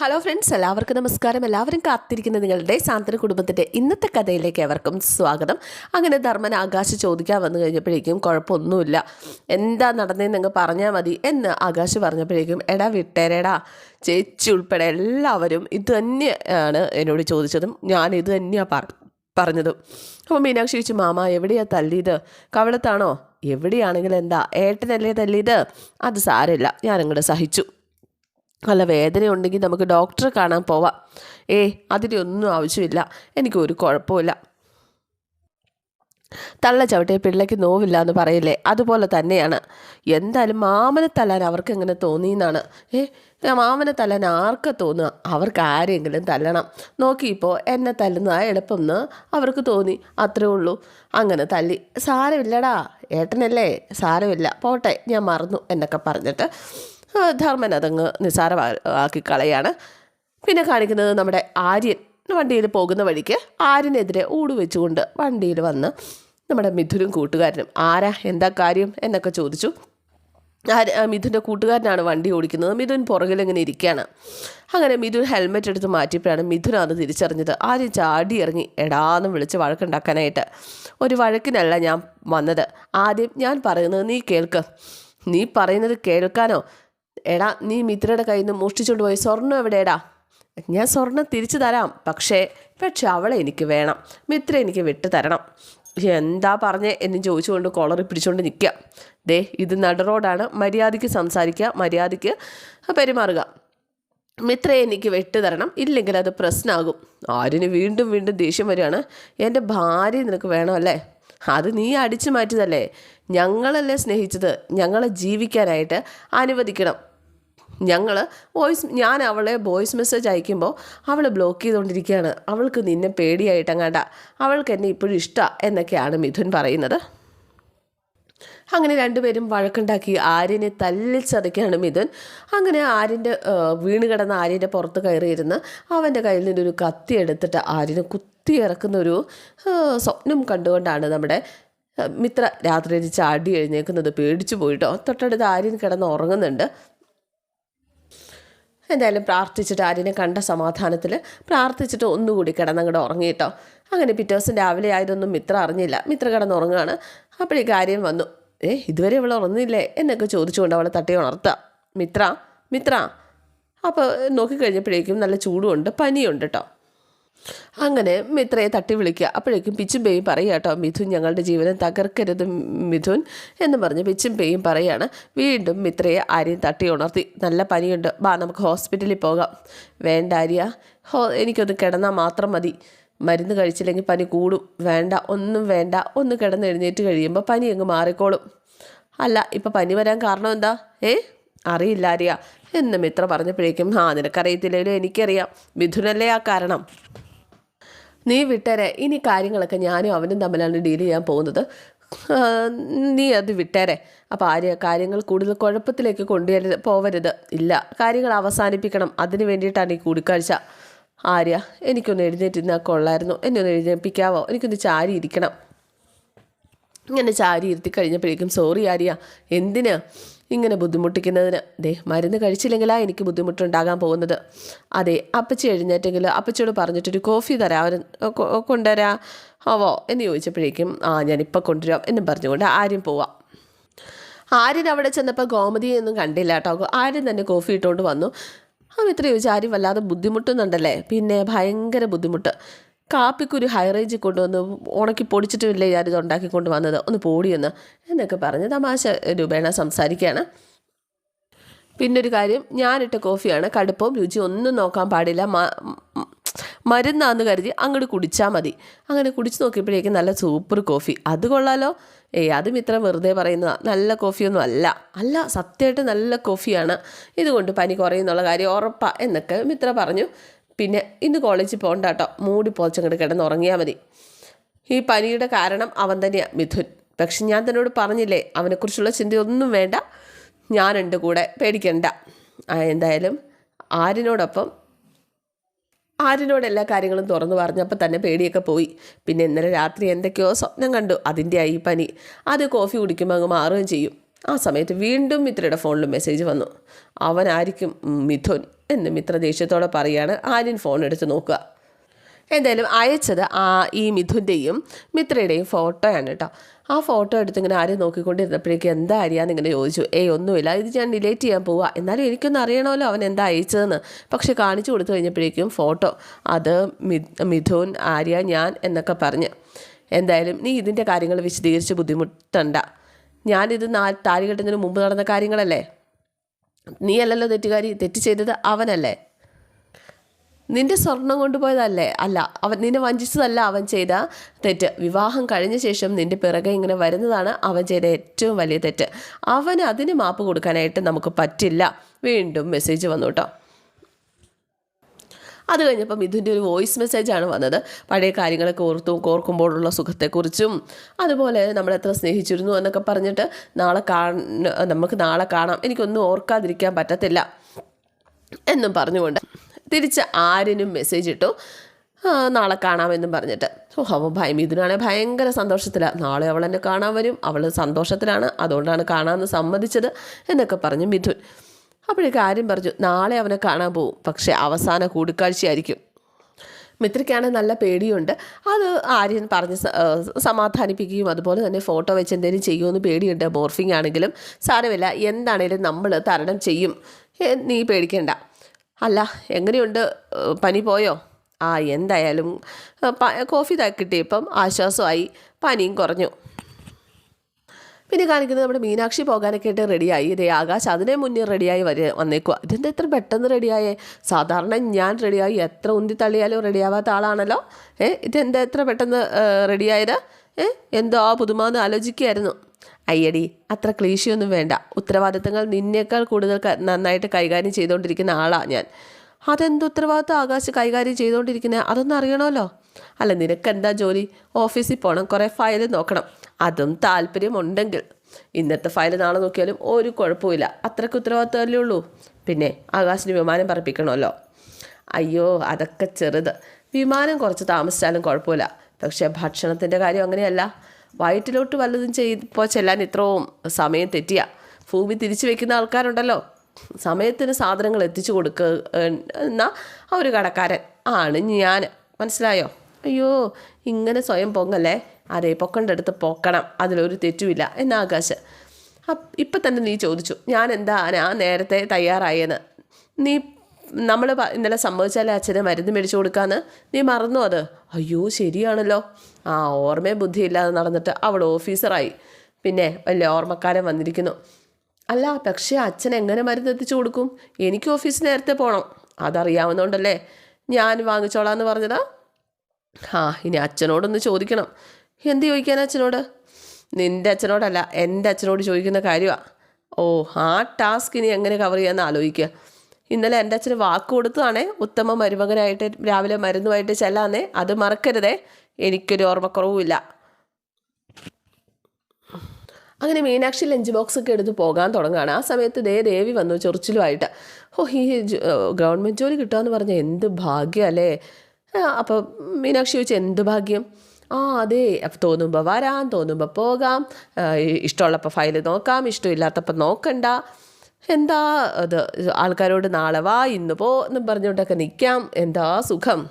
Hello friends എല്ലാവർക്കും നമസ്കാരം. എല്ലാവരും കാത്തിരിക്കുന്ന നിങ്ങളുടെ സാന്ത്വന കുടുംബത്തിന്റെ ഇന്നത്തെ കഥയിലേക്ക് എവർക്കും സ്വാഗതം. അങ്ങനെ ധർമ്മൻ ആകാശ് ചോദിക്കാൻ വന്നു കഴിഞ്ഞപ്പോഴേക്കും കുഴപ്പമൊന്നുമില്ല. എന്താ നടന്നതെന്ന് പറഞ്ഞാൽ മതി എന്ന് ആകാശ് പറഞ്ഞപ്പോഴേക്കും എടാ വിട്ടേരേടാ ചേച്ചി ഉൾപ്പെടെ എല്ലാവരും ഇത് തന്നെയാണ് എന്നോട് ചോദിച്ചതും ഞാൻ ഇത് തന്നെയാണ് പറ പറഞ്ഞതും. അപ്പോൾ മീനാക്ഷി ചോദിച്ചു മാമ എവിടെയാണ് തല്ലിയത്? കവളത്താണോ? എവിടെയാണെങ്കിലും എന്താ? ഏട്ടനല്ലേ തല്ലിയത്? അത് സാരമില്ല ഞാനങ്ങോട്ട് സഹിച്ചു. നല്ല വേദന ഉണ്ടെങ്കിൽ നമുക്ക് ഡോക്ടറെ കാണാൻ പോവാം. ഏ അതിന്റെ ഒന്നും ആവശ്യമില്ല. എനിക്കൊരു കുഴപ്പമില്ല തള്ള ചവിട്ടിയ പിള്ളയ്ക്ക് നോവില്ല എന്ന് പറയില്ലേ? അതുപോലെ തന്നെയാണ്. എന്തായാലും മാമനെ തല്ലാൻ അവർക്ക് എങ്ങനെ തോന്നിയെന്നാണ് ഏ മാമനെ തല്ലാൻ ആർക്ക് തോന്നുക? അവർക്ക് ആരെങ്കിലും തല്ലണം. നോക്കിയപ്പോൾ എന്നെ തല്ലുന്നതാ എളുപ്പം എന്ന് അവർക്ക് തോന്നി. അത്രേ ഉള്ളൂ. അങ്ങനെ തല്ലി. സാരമില്ലടാ. ഏട്ടനല്ലേ? സാരമില്ല. പോട്ടെ ഞാൻ മറന്നു എന്നൊക്കെ പറഞ്ഞിട്ട് ധർമ്മൻ അതങ്ങ് നിസ്സാരമാക്കി കളയാണ്. പിന്നെ കാണിക്കുന്നത് നമ്മുടെ ആര്യൻ വണ്ടിയിൽ പോകുന്ന വഴിക്ക് ആര്യനെതിരെ ഊട് വെച്ചുകൊണ്ട് വണ്ടിയിൽ വന്ന് നമ്മുടെ മിഥുനും കൂട്ടുകാരനും ആരാ? എന്താ കാര്യം? എന്നൊക്കെ ചോദിച്ചു. മിഥുന്റെ കൂട്ടുകാരനാണ് വണ്ടി ഓടിക്കുന്നത്. മിഥുൻ പുറകിൽ ഇങ്ങനെ ഇരിക്കുകയാണ്. അങ്ങനെ മിഥുൻ ഹെൽമെറ്റ് എടുത്ത് മാറ്റിയപ്പോഴാണ് അത് തിരിച്ചറിഞ്ഞത്. ആരും ചാടി ഇറങ്ങി എടാന്ന് വിളിച്ച് വഴക്കുണ്ടാക്കാനായിട്ട്. ഒരു വഴക്കിനല്ല ഞാൻ വന്നത്. ആദ്യം ഞാൻ പറയുന്നത് നീ കേൾക്ക്. നീ പറയുന്നത് കേൾക്കാനോ? എടാ നീ മിത്രയുടെ കയ്യിൽ നിന്ന് മോഷ്ടിച്ചുകൊണ്ട് പോയി സ്വർണം എവിടെയടാ? ഞാൻ സ്വർണം തിരിച്ചു തരാം. പക്ഷേ പക്ഷെ അവളെ എനിക്ക് വേണം. മിത്ര എനിക്ക് വിട്ടു തരണം. എന്താ പറഞ്ഞേ എന്നും ചോദിച്ചുകൊണ്ട് കോളറി പിടിച്ചുകൊണ്ട് നിൽക്കുക ദേ ഇത് നട റോഡാണ് മര്യാദയ്ക്ക് സംസാരിക്കുക മര്യാദയ്ക്ക് പെരുമാറുക. മിത്രയെ എനിക്ക് വെട്ടു തരണം. ഇല്ലെങ്കിൽ അത് പ്രശ്നമാകും ആരിന് വീണ്ടും വീണ്ടും ദേഷ്യം വരികയാണ്? എന്റെ ഭാര്യ നിനക്ക് വേണമല്ലേ? അത് നീ അടിച്ചു മാറ്റിയതല്ലേ? ഞങ്ങളല്ലേ സ്നേഹിച്ചത്. ഞങ്ങളെ ജീവിക്കാനായിട്ട് അനുവദിക്കണം. ഞങ്ങൾ വോയിസ് ഞാൻ അവളെ വോയിസ് മെസ്സേജ് അയക്കുമ്പോൾ അവൾ ബ്ലോക്ക് ചെയ്തുകൊണ്ടിരിക്കുകയാണ് അവൾക്ക് നിന്നെ പേടിയായിട്ടങ്ങാണ്ട. അവൾക്ക് എന്നെ ഇപ്പോഴും ഇഷ്ടമാണ് എന്നൊക്കെയാണ് മിഥുൻ പറയുന്നത്. അങ്ങനെ രണ്ടുപേരും വഴക്കുണ്ടാക്കി. ആര്യനെ തല്ലിച്ചതയ്ക്കാണ് മിഥുൻ. അങ്ങനെ ആര്യന്റെ വീണ് കിടന്ന ആര്യന്റെ പുറത്ത് കയറിയിരുന്ന് അവന്റെ കയ്യിൽ നിന്നൊരു കത്തി എടുത്തിട്ട് ആര്യനെ കുത്തി ഇറക്കുന്ന ഒരു സ്വപ്നം കണ്ടുകൊണ്ടാണ് നമ്മുടെ മിത്ര രാത്രി ചാടി എഴുന്നേക്കുന്നത് പേടിച്ചു പോയിട്ടോ. തൊട്ടടുത്ത് ആര്യൻ കിടന്ന് ഉറങ്ങുന്നുണ്ട്. എന്തായാലും പ്രാർത്ഥിച്ചിട്ട് ആര്യനെ കണ്ട സമാധാനത്തിൽ പ്രാർത്ഥിച്ചിട്ട് ഒന്നുകൂടി കിടന്നങ്ങോട്ട് ഉറങ്ങിയിട്ടോ. അങ്ങനെ പിറ്റേ ദിവസം രാവിലെ ആയതൊന്നും മിത്ര അറിഞ്ഞില്ല. മിത്ര കിടന്നുറങ്ങുകയാണ് അപ്പോഴേക്ക് കാര്യം വന്നു. ഏ ഇതുവരെ അവൾ ഉറന്നില്ലേ എന്നൊക്കെ ചോദിച്ചുകൊണ്ട് അവളെ തട്ടി ഉണർത്താം. മിത്ര മിത്ര. അപ്പോൾ നോക്കിക്കഴിഞ്ഞപ്പോഴേക്കും നല്ല ചൂടുമുണ്ട് പനിയുണ്ട് കേട്ടോ അങ്ങനെ മിത്രയെ തട്ടി വിളിക്കുക. അപ്പോഴേക്കും പിച്ചും പേയും പറയുക കേട്ടോ മിഥുൻ ഞങ്ങളുടെ ജീവനം തകർക്കരുത് മിഥുൻ എന്ന് പറഞ്ഞ് പിച്ചും പേയും പറയാണ്. വീണ്ടും മിത്രയെ ആര്യൻ തട്ടി ഉണർത്തി. നല്ല പനിയുണ്ട്. ബാ നമുക്ക് ഹോസ്പിറ്റലിൽ പോകാം. വേണ്ട ആര്യ. ഹോ എനിക്കൊന്ന് കിടന്നാൽ മാത്രം മതി. മരുന്ന് കഴിച്ചില്ലെങ്കിൽ പനി കൂടും. വേണ്ട ഒന്നും വേണ്ട. ഒന്ന് കിടന്ന് എഴുന്നേറ്റ് കഴിയുമ്പോൾ പനി അങ്ങ് മാറിക്കോളും. അല്ല ഇപ്പം പനി വരാൻ കാരണം എന്താ? ഏ? അറിയില്ല അറിയ എന്ന് മിത്ര പറഞ്ഞപ്പോഴേക്കും ആ നിനക്കറിയത്തില്ലെങ്കിലും എനിക്കറിയാം. മിഥുനല്ലേ ആ കാരണം? നീ വിട്ടേരെ. ഇനി കാര്യങ്ങളൊക്കെ ഞാനും അവനും തമ്മിലാണ് ഡീൽ ചെയ്യാൻ പോകുന്നത്. നീ അത് വിട്ടേരെ. അപ്പോൾ ആര്യ കാര്യങ്ങൾ കൂടുതൽ കുഴപ്പത്തിലേക്ക് കൊണ്ടുവരരുത് പോവരുത്. ഇല്ല കാര്യങ്ങൾ അവസാനിപ്പിക്കണം. അതിന് വേണ്ടിയിട്ടാണ് ഈ കൂടിക്കാഴ്ച. ആര്യ എനിക്കൊന്ന് എഴുന്നേറ്റിരുന്നാൽ കൊള്ളായിരുന്നു. എന്നെ ഒന്ന് എഴുന്നേൽപ്പിക്കാവോ? എനിക്കൊന്ന് ചാരി ഇരിക്കണം ഇങ്ങനെ ചാരി ഇരുത്തി കഴിഞ്ഞപ്പോഴേക്കും സോറി ആര്യ എന്തിന് ഇങ്ങനെ ബുദ്ധിമുട്ടിക്കുന്നതിന്? ദേ മരുന്ന് കഴിച്ചില്ലെങ്കിലാ എനിക്ക് ബുദ്ധിമുട്ടുണ്ടാകാൻ പോകുന്നത്. അതെ അപ്പച്ചി എഴുന്നേറ്റെങ്കിൽ അപ്പച്ചിയോട് പറഞ്ഞിട്ടൊരു കോഫി തരാൻ കൊണ്ടുവരാ ആവോ? എന്ന് ചോദിച്ചപ്പോഴേക്കും ആ ഞാനിപ്പോൾ കൊണ്ടുവരാം എന്നും പറഞ്ഞുകൊണ്ട് ആര്യം പോവാം. ആര്യൻ അവിടെ ചെന്നപ്പോൾ ഗോമതിയെ ഒന്നും കണ്ടില്ല കേട്ടോ. ആര്യൻ തന്നെ കോഫി ഇട്ടുകൊണ്ട് വന്നു. ആ ഇത്ര ആര്യം വല്ലാതെ ബുദ്ധിമുട്ടുന്നുണ്ടല്ലേ? പിന്നെ ഭയങ്കര ബുദ്ധിമുട്ട്. കാപ്പിക്കൊരു ഹൈ റേഞ്ചിൽ കൊണ്ടുവന്ന് ഉണക്കി പൊടിച്ചിട്ടുമില്ലേ ഞാനിത് ഉണ്ടാക്കി കൊണ്ടുവന്നത്? ഒന്ന് പോടിയെന്ന് എന്നൊക്കെ പറഞ്ഞ് തമാശ രൂപേണ സംസാരിക്കുകയാണ് ഒരു കാര്യം ഞാനിട്ട കോഫിയാണ് കടുപ്പവും രുചി ഒന്നും നോക്കാൻ പാടില്ല. മരുന്നാന്ന് കരുതി അങ്ങോട്ട് കുടിച്ചാൽ മതി. അങ്ങനെ കുടിച്ച് നോക്കിയപ്പോഴേക്കും നല്ല സൂപ്പർ കോഫി അത് കൊള്ളാലോ. ഏയ് അതും ഇത്ര വെറുതെ പറയുന്നതാണ് നല്ല കോഫിയൊന്നും അല്ല. അല്ല സത്യമായിട്ട് നല്ല കോഫിയാണ്. ഇതുകൊണ്ട് പനി കുറയുന്നുള്ള കാര്യം ഉറപ്പാണ് എന്നൊക്കെ മിത്ര പറഞ്ഞു. പിന്നെ ഇന്ന് കോളേജിൽ പോകണ്ട കേട്ടോ. മൂടി പോച്ചങ്ങോട്ട് കിടന്ന് ഉറങ്ങിയാൽ മതി. ഈ പനിയുടെ കാരണം അവൻ തന്നെയാണ് മിഥുൻ. പക്ഷെ ഞാൻ തന്നോട് പറഞ്ഞില്ലേ അവനെക്കുറിച്ചുള്ള ചിന്തയൊന്നും വേണ്ട. ഞാനുണ്ട് കൂടെ പേടിക്കണ്ട. എന്തായാലും ആരിനോടൊപ്പം ആരിനോട് എല്ലാ കാര്യങ്ങളും തുറന്നു പറഞ്ഞപ്പോൾ തന്നെ പേടിയൊക്കെ പോയി. പിന്നെ ഇന്നലെ രാത്രി എന്തൊക്കെയോ സ്വപ്നം കണ്ടു. അതിന്റെ ആയി പനി. അത് കോഫി കുടിക്കുമ്പോൾ അങ്ങ് മാറുകയും ചെയ്യും. ആ സമയത്ത് വീണ്ടും മിത്രയുടെ ഫോണിൽ മെസ്സേജ് വന്നു. അവനായിരിക്കും മിഥുൻ എന്ന് മിത്ര ദേഷ്യത്തോടെ പറയാണ് ആര്യൻ ഫോൺ എടുത്ത് നോക്കുക. എന്തായാലും അയച്ചത് ആ ഈ മിഥുന്റെയും മിത്രയുടെയും ഫോട്ടോയാണ് കേട്ടോ. ആ ഫോട്ടോ എടുത്ത് ഇങ്ങനെ നോക്കിക്കൊണ്ടിരുന്നപ്പോഴേക്കും എന്താ അറിയാന്ന് ഇങ്ങനെ ചോദിച്ചു. ഏയ് ഒന്നുമില്ല. ഇത് ഞാൻ ഡിലേറ്റ് ചെയ്യാൻ പോവുക എന്നാലും എനിക്കൊന്നും അറിയണമല്ലോ അവൻ എന്താ അയച്ചതെന്ന്. പക്ഷെ കാണിച്ചു കൊടുത്തു കഴിഞ്ഞപ്പോഴേക്കും ഫോട്ടോ അത് മിഥുൻ ആര്യ ഞാൻ എന്നൊക്കെ പറഞ്ഞ്. എന്തായാലും നീ ഇതിന്റെ കാര്യങ്ങൾ വിശദീകരിച്ച് ബുദ്ധിമുട്ടണ്ട. ഞാനിത് നാ താലി കെട്ടുന്നതിന് മുമ്പ് നടന്ന കാര്യങ്ങളല്ലേ? നീ അല്ലല്ലോ തെറ്റുകാരി തെറ്റ് ചെയ്തത് അവനല്ലേ? നിന്റെ സ്വർണം കൊണ്ടുപോയതല്ലേ? അല്ല അവൻ നിന്നെ വഞ്ചിച്ചതല്ല അവൻ ചെയ്ത തെറ്റ്. വിവാഹം കഴിഞ്ഞ ശേഷം നിന്റെ പിറകെ ഇങ്ങനെ വരുന്നതാണ് അവൻ ചെയ്ത ഏറ്റവും വലിയ തെറ്റ്. അവൻ അതിന് മാപ്പ് കൊടുക്കാനായിട്ട് നമുക്ക് പറ്റില്ല. വീണ്ടും മെസ്സേജ് വന്നു കേട്ടോ. അത് കഴിഞ്ഞപ്പോൾ മിഥുന്റെ ഒരു വോയിസ് മെസ്സേജാണ് വന്നത്. പഴയ കാര്യങ്ങളൊക്കെ ഓർത്തും ഓർക്കുമ്പോഴുള്ള സുഖത്തെക്കുറിച്ചും അതുപോലെ നമ്മൾ എത്ര സ്നേഹിച്ചിരുന്നു എന്നൊക്കെ പറഞ്ഞിട്ട് നാളെ കാണ നമുക്ക് നാളെ കാണാം. എനിക്കൊന്നും ഓർക്കാതിരിക്കാൻ പറ്റത്തില്ല എന്നും പറഞ്ഞുകൊണ്ട് തിരിച്ച് ആരിനും മെസ്സേജ് ഇട്ടു. നാളെ കാണാമെന്നും പറഞ്ഞിട്ട്. ഓ അവൻ ഭയ ഇതിനാണെ ഭയങ്കര സന്തോഷത്തിലാണ് നാളെ അവൾ എന്നെ കാണാൻ വരും. അവൾ സന്തോഷത്തിലാണ്. അതുകൊണ്ടാണ് കാണാമെന്ന് സമ്മതിച്ചത് എന്നൊക്കെ പറഞ്ഞു മിഥുൻ. അപ്പോഴേക്ക് ആര്യം പറഞ്ഞു നാളെ അവനെ കാണാൻ പോവും. പക്ഷേ അവസാന കൂടിക്കാഴ്ചയായിരിക്കും. മിത്രയ്ക്കാണെങ്കിൽ നല്ല പേടിയുണ്ട്. അത് ആര്യൻ പറഞ്ഞ് സമാധാനിപ്പിക്കുകയും അതുപോലെ തന്നെ ഫോട്ടോ വെച്ച് എന്തെങ്കിലും ചെയ്യുമെന്ന് പേടിയുണ്ട്. മോർഫിംഗ് ആണെങ്കിലും സാരമില്ല. എന്താണേലും നമ്മൾ തരണം ചെയ്യും. നീ പേടിക്കണ്ട. അല്ല എങ്ങനെയുണ്ട്? പനി പോയോ? ആ എന്തായാലും കോഫി കിട്ടിയപ്പം ആശ്വാസമായി. പനിയും കുറഞ്ഞു. പിന്നെ കാണിക്കുന്നത് നമ്മുടെ മീനാക്ഷി പോകാനൊക്കെ ആയിട്ട് റെഡിയായി. ഇതേ ആകാശ് അതിനെ മുന്നേ റെഡിയായി വരെ വന്നേക്കുക ഇതെന്താ എത്ര പെട്ടെന്ന് റെഡിയായേ? സാധാരണ ഞാൻ റെഡിയായി. എത്ര ഉന്തി തള്ളിയാലും റെഡിയാവാത്ത ആളാണല്ലോ. ഏ ഇതെന്താ എത്ര പെട്ടെന്ന് റെഡിയായത്? ഏ എന്തോ ആ പുതുമാന്ന് ആലോചിക്കുകയായിരുന്നു. അയ്യടി അത്ര ക്ലേശിയൊന്നും വേണ്ട. ഉത്തരവാദിത്തങ്ങൾ നിന്നേക്കാൾ കൂടുതൽ നന്നായിട്ട് കൈകാര്യം ചെയ്തുകൊണ്ടിരിക്കുന്ന ആളാണ് ഞാൻ. അതെന്ത് ഉത്തരവാദിത്തം ആകാശ് കൈകാര്യം ചെയ്തുകൊണ്ടിരിക്കുന്നത് അതൊന്നും അറിയണമല്ലോ. അല്ല നിനക്കെന്താ ജോലി? ഓഫീസിൽ പോകണം കുറേ ഫയൽ നോക്കണം. അതും താല്പര്യമുണ്ടെങ്കിൽ. ഇന്നത്തെ ഫയൽ നാളെ നോക്കിയാലും ഒരു കുഴപ്പമില്ല അത്രയ്ക്ക് ഉത്തരവാദിത്തമല്ലേ ഉള്ളൂ. പിന്നെ ആകാശിന് വിമാനം പറപ്പിക്കണമല്ലോ. അയ്യോ അതൊക്കെ ചെറുത്. വിമാനം കുറച്ച് താമസിച്ചാലും കുഴപ്പമില്ല. പക്ഷേ ഭക്ഷണത്തിന്റെ കാര്യം അങ്ങനെയല്ല. വയറ്റിലോട്ട് വല്ലതും ചെയ്തപ്പോൾ ചെല്ലാൻ ഇത്രയും സമയം തെറ്റിയ. ഭൂമി തിരിച്ചു വെക്കുന്ന ആൾക്കാരുണ്ടല്ലോ. സമയത്തിന് സാധനങ്ങൾ എത്തിച്ചു കൊടുക്കുക എന്ന ആ ഒരു കടക്കാരൻ. ആണ് ഞാൻ. മനസ്സിലായോ? അയ്യോ ഇങ്ങനെ സ്വയം പൊങ്ങല്ലേ? അതെ പൊക്കണ്ടെടുത്ത് പൊക്കണം. അതിലൊരു തെറ്റുമില്ല എന്ന ആകാശ്? ഇപ്പം തന്നെ നീ ചോദിച്ചു. ഞാൻ എന്താ ആ നേരത്തെ തയ്യാറായെന്ന്. നീ നമ്മൾ ഇന്നലെ സംഭവിച്ചാലേ അച്ഛനെ മരുന്ന് മേടിച്ചു കൊടുക്കാന്ന്? നീ മറന്നു അത്? അയ്യോ ശരിയാണല്ലോ. ആ ഓർമ്മയും ബുദ്ധിയില്ലാതെ നടന്നിട്ട് അവൾ ഓഫീസറായി. പിന്നെ വലിയ ഓർമ്മക്കാരൻ വന്നിരിക്കുന്നു. അല്ല പക്ഷേ അച്ഛൻ എങ്ങനെ മരുന്ന് എത്തിച്ചു കൊടുക്കും? എനിക്ക് ഓഫീസ് നേരത്തെ പോകണം അതറിയാവുന്നതുകൊണ്ടല്ലേ ഞാൻ വാങ്ങിച്ചോളാം എന്ന് പറഞ്ഞതാ. ആ ഇനി അച്ഛനോടൊന്ന് ചോദിക്കണം. എന്ത് ചോദിക്കാൻ അച്ഛനോട്? നിന്റെ അച്ഛനോടല്ല എന്റെ അച്ഛനോട് ചോദിക്കുന്ന കാര്യമാണ് ഓ ആ ടാസ്ക് ഇനി എങ്ങനെ കവർ ചെയ്യാമെന്ന് ആലോചിക്കുക. ഇന്നലെ എന്റെ അച്ഛന് വാക്ക് കൊടുത്തതാണേ ഉത്തമ മരുമകനായിട്ട് രാവിലെ മരുന്നുമായിട്ട് ചെല്ലാന്നേ അത് മറക്കരുതേ. എനിക്കൊരു ഓർമ്മക്കുറവുമില്ല. അങ്ങനെ മീനാക്ഷി ലഞ്ച് ബോക്സ് ഒക്കെ എടുത്ത് പോകാൻ തുടങ്ങുകയാണ്. ആ സമയത്ത് ദേ ദേവി വന്നു ചൊറിച്ചിലുമായിട്ട്. ഓ ഈ ഗവൺമെന്റ് ജോലി കിട്ടുകയെന്ന് പറഞ്ഞാൽ എന്ത് ഭാഗ്യം അല്ലേ അപ്പോൾ മീനാക്ഷി ചോദിച്ചു എന്ത് ഭാഗ്യം? ആ അതെ അപ്പം തോന്നുമ്പോൾ വരാം തോന്നുമ്പോൾ പോകാം. ഇഷ്ടമുള്ളപ്പോൾ ഫയൽ നോക്കാം ഇഷ്ടമില്ലാത്തപ്പോൾ നോക്കണ്ട. എന്താ അത്? ആൾക്കാരോട് നാളെ വാ ഇന്ന് പോ എന്നും പറഞ്ഞുകൊണ്ടൊക്കെ നിൽക്കാം എന്താ സുഖം?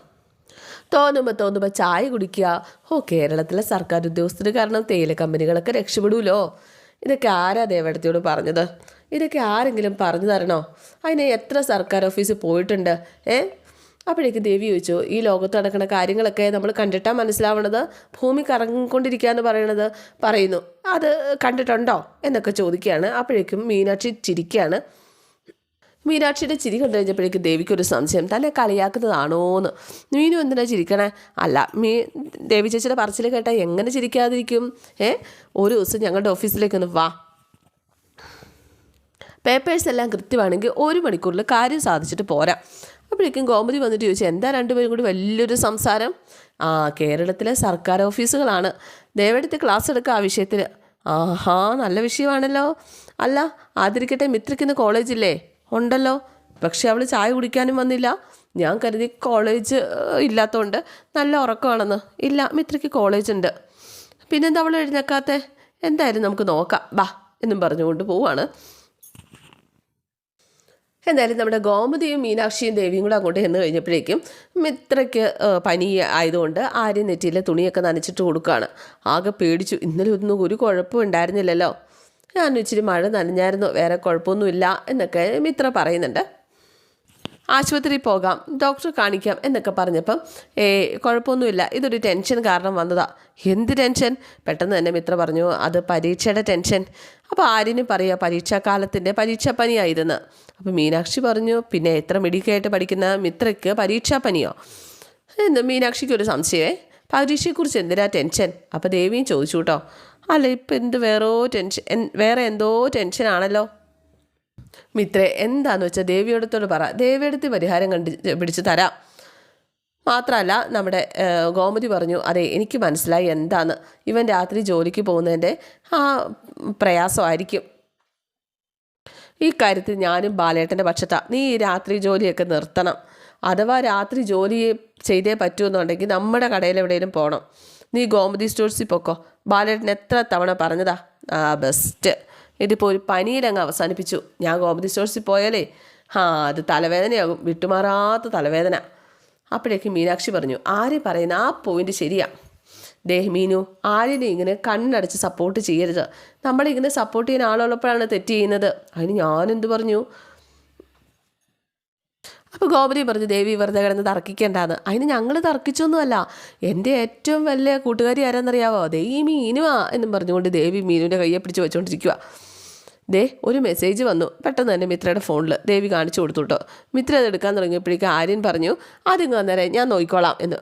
തോന്നുമ്പോൾ തോന്നുമ്പോൾ ചായ കുടിക്കുക. ഓ കേരളത്തിലെ സർക്കാർ ഉദ്യോഗസ്ഥർ കാരണം തേയില കമ്പനികളൊക്കെ രക്ഷപ്പെടൂലോ? ഇതൊക്കെ ആരാ ദേവടത്തിയോട് പറഞ്ഞത്? ഇതൊക്കെ ആരെങ്കിലും പറഞ്ഞു തരണോ? അതിന് എത്ര സർക്കാർ ഓഫീസിൽ പോയിട്ടുണ്ട്? ഏ? അപ്പോഴേക്ക് ദേവി ചോദിച്ചു ഈ ലോകത്ത് നടക്കുന്ന കാര്യങ്ങളൊക്കെ നമ്മൾ കണ്ടിട്ടാ മനസ്സിലാവണത്? ഭൂമി കറങ്ങിക്കൊണ്ടിരിക്കുക എന്ന് പറയണത്? പറയുന്നു. അത് കണ്ടിട്ടുണ്ടോ? എന്നൊക്കെ ചോദിക്കുകയാണ്. അപ്പോഴേക്കും മീനാക്ഷി ചിരിക്കുകയാണ്. മീനാക്ഷിയുടെ ചിരി കണ്ടു കഴിഞ്ഞപ്പോഴേക്ക് ദേവിക്കൊരു സംശയം തന്നെ കളിയാക്കുന്നതാണോ എന്ന്? മീനു എന്തിനാ ചിരിക്കണേ? അല്ല മീ ദേവി ചേച്ചിയുടെ പറച്ചിൽ കേട്ടാൽ എങ്ങനെ ചിരിക്കാതിരിക്കും? ഏ? ഒരു ദിവസം ഞങ്ങളുടെ ഓഫീസിലേക്ക് ഒന്ന് വാ. പേപ്പേഴ്സ് എല്ലാം കൃത്യമാണെങ്കിൽ ഒരു മണിക്കൂറിൽ കാര്യം സാധിച്ചിട്ട് പോരാ. അപ്പോഴേക്കും ഗോമതി വന്നിട്ട് ചോദിച്ചു എന്താ രണ്ടുപേരും കൂടി വലിയൊരു സംസാരം? ആ കേരളത്തിലെ സർക്കാർ ഓഫീസുകളാണ്. ദേവടുത്ത് ക്ലാസ് എടുക്കുക ആ വിഷയത്തിൽ. ആഹാ നല്ല വിഷയമാണല്ലോ. അല്ല ആദരിക്കട്ടെ മിത്രയ്ക്കിന്ന് കോളേജില്ലേ? ഉണ്ടല്ലോ. പക്ഷെ അവൾ ചായ കുടിക്കാനും വന്നില്ല. ഞാൻ കരുതി കോളേജ് ഇല്ലാത്തതുകൊണ്ട് നല്ല ഉറക്കമാണെന്ന്. ഇല്ല മിത്രയ്ക്ക് കോളേജ് ഉണ്ട്. പിന്നെന്താ അവൾ എഴുന്നേക്കാത്തെ? എന്തായാലും നമുക്ക് നോക്കാം. ബാ എന്നും പറഞ്ഞുകൊണ്ട് പോവാണ്. എന്തായാലും നമ്മുടെ ഗോമതിയും മീനാക്ഷിയും ദേവിയും കൂടെ അങ്ങോട്ട് ചെന്ന് കഴിഞ്ഞപ്പോഴേക്കും മിത്രയ്ക്ക് പനി ആയതുകൊണ്ട് ആര്യം നെറ്റിയിലെ തുണിയൊക്കെ നനച്ചിട്ട് കൊടുക്കുകയാണ് ആകെ പേടിച്ചു. ഇന്നലെ ഒന്നും ഒരു കുഴപ്പം ഉണ്ടായിരുന്നില്ലല്ലോ. ഞാൻ ഇച്ചിരി മഴ നനഞ്ഞായിരുന്നു. വേറെ കുഴപ്പമൊന്നുമില്ല എന്നൊക്കെ മിത്ര പറയുന്നുണ്ട്. ആശുപത്രിയിൽ പോകാം ഡോക്ടറെ കാണിക്കാം എന്നൊക്കെ പറഞ്ഞപ്പം ഏ കുഴപ്പമൊന്നുമില്ല. ഇതൊരു ടെൻഷൻ കാരണം വന്നതാ. എന്ത് ടെൻഷൻ? പെട്ടെന്ന് തന്നെ മിത്ര പറഞ്ഞു അത് പരീക്ഷയുടെ ടെൻഷൻ. അപ്പോൾ ആര്യന് പറയുക പരീക്ഷാകാലത്തിന്റെ പരീക്ഷാപ്പനിയായിരുന്നു. അപ്പോൾ മീനാക്ഷി പറഞ്ഞു പിന്നെ എത്ര മിടിക്കായിട്ട് പഠിക്കുന്ന മിത്രയ്ക്ക് പരീക്ഷാപ്പനിയോ? എന്ത് മീനാക്ഷിക്ക് ഒരു സംശയമേ. പരീക്ഷയെക്കുറിച്ച് എന്തിനാ ടെൻഷൻ? അപ്പോൾ ദേവിയും ചോദിച്ചു കേട്ടോ. അല്ല ഇപ്പം എന്ത് വേറോ ടെൻഷൻ വേറെ എന്തോ ടെൻഷനാണല്ലോ മിത്രേ എന്താന്ന് വെച്ചാൽ ദേവിയോടത്തോട് പറ. ദേവിയെടുത്ത് പരിഹാരം കണ്ട് പിടിച്ച് തരാം. മാത്രമല്ല നമ്മുടെ ഗോമതി പറഞ്ഞു അതെ എനിക്ക് മനസ്സിലായി എന്താണ് ഇവൻ രാത്രി ജോലിക്ക് പോകുന്നതിന്റെ ആ പ്രയാസമായിരിക്കും. ഈ കാര്യത്തിൽ ഞാനും ബാലേട്ടന്റെ പക്ഷത്താണ് നീ ഈ രാത്രി ജോലിയൊക്കെ നിർത്തണം. അഥവാ രാത്രി ജോലി ചെയ്തേ പറ്റുമെന്നുണ്ടെങ്കിൽ നമ്മുടെ കടയിൽ എവിടെയെങ്കിലും പോകണം നീ ഗോമതി സ്റ്റോഴ്സിൽ പൊക്കോ. ബാലേട്ടൻ എത്ര തവണ പറഞ്ഞതാ? ആ ബെസ്റ്റ് ഇതിപ്പോൾ ഒരു പനിയിലങ്ങ് അവസാനിപ്പിച്ചു. ഞാൻ ഗോമതി സ്റ്റോഴ്സിൽ പോയാലേ. ആ അത് തലവേദനയാകും. വിട്ടുമാറാത്ത തലവേദന. അപ്പോഴേക്ക് മീനാക്ഷി പറഞ്ഞു ആര് പറയുന്ന? ആ പോയിന്റ് ശരിയാ. ദേഹ് മീനു ആരിനെ ഇങ്ങനെ കണ്ണടച്ച് സപ്പോർട്ട് ചെയ്യരുത്. നമ്മളിങ്ങനെ സപ്പോർട്ട് ചെയ്യുന്ന ആളുള്ളപ്പോഴാണ് തെറ്റ് ചെയ്യുന്നത്. അതിന് ഞാനെന്ത് പറഞ്ഞു? അപ്പോൾ ഗോപതി പറഞ്ഞു ദേവി വെറുതെ കിടന്ന് തർക്കിക്കേണ്ടാന്ന്. അതിന് ഞങ്ങൾ തർക്കിച്ചൊന്നുമല്ല. എന്റെ ഏറ്റവും വലിയ കൂട്ടുകാരി ആരാന്നറിയാവോ? ദേ ഈ മീനുവാ എന്നും പറഞ്ഞുകൊണ്ട് ദേവി മീനുവിന്റെ കയ്യെ പിടിച്ച് വെച്ചുകൊണ്ടിരിക്കുക ദേ ഒരു മെസ്സേജ് വന്നു. പെട്ടെന്ന് തന്നെ മിത്രയുടെ ഫോണിൽ ദേവി കാണിച്ചു കൊടുത്തു കേട്ടോ മിത്ര അത് എടുക്കാൻ തുടങ്ങിയപ്പോഴേക്കും ആര്യൻ പറഞ്ഞു ആദ്യം അന്നേരം ഞാൻ നോക്കിക്കോളാം എന്ന്.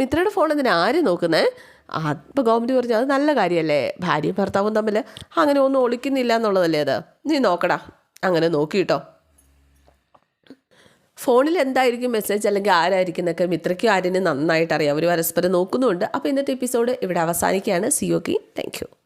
മിത്രയുടെ ഫോൺ എന്തിനാ? ആര് നോക്കുന്നേ? അപ്പോൾ ഗോമതി പറഞ്ഞു അത് നല്ല കാര്യമല്ലേ ഭാര്യയും ഭർത്താവും തമ്മിൽ അങ്ങനെ ഒന്നും ഒളിക്കുന്നില്ല എന്നുള്ളതല്ലേ അത്? നീ നോക്കടാ. അങ്ങനെ നോക്കി കേട്ടോ ഫോണിൽ എന്തായിരിക്കും മെസ്സേജ് അല്ലെങ്കിൽ ആരായിരിക്കും എന്നൊക്കെ മിത്രയ്ക്കും ആര്യനും നന്നായിട്ട് അറിയാം അവർ പരസ്പരം നോക്കുന്നുണ്ട് അപ്പോൾ ഇന്നത്തെ എപ്പിസോഡ് ഇവിടെ അവസാനിക്കുകയാണ്. സിയോക്കി താങ്ക്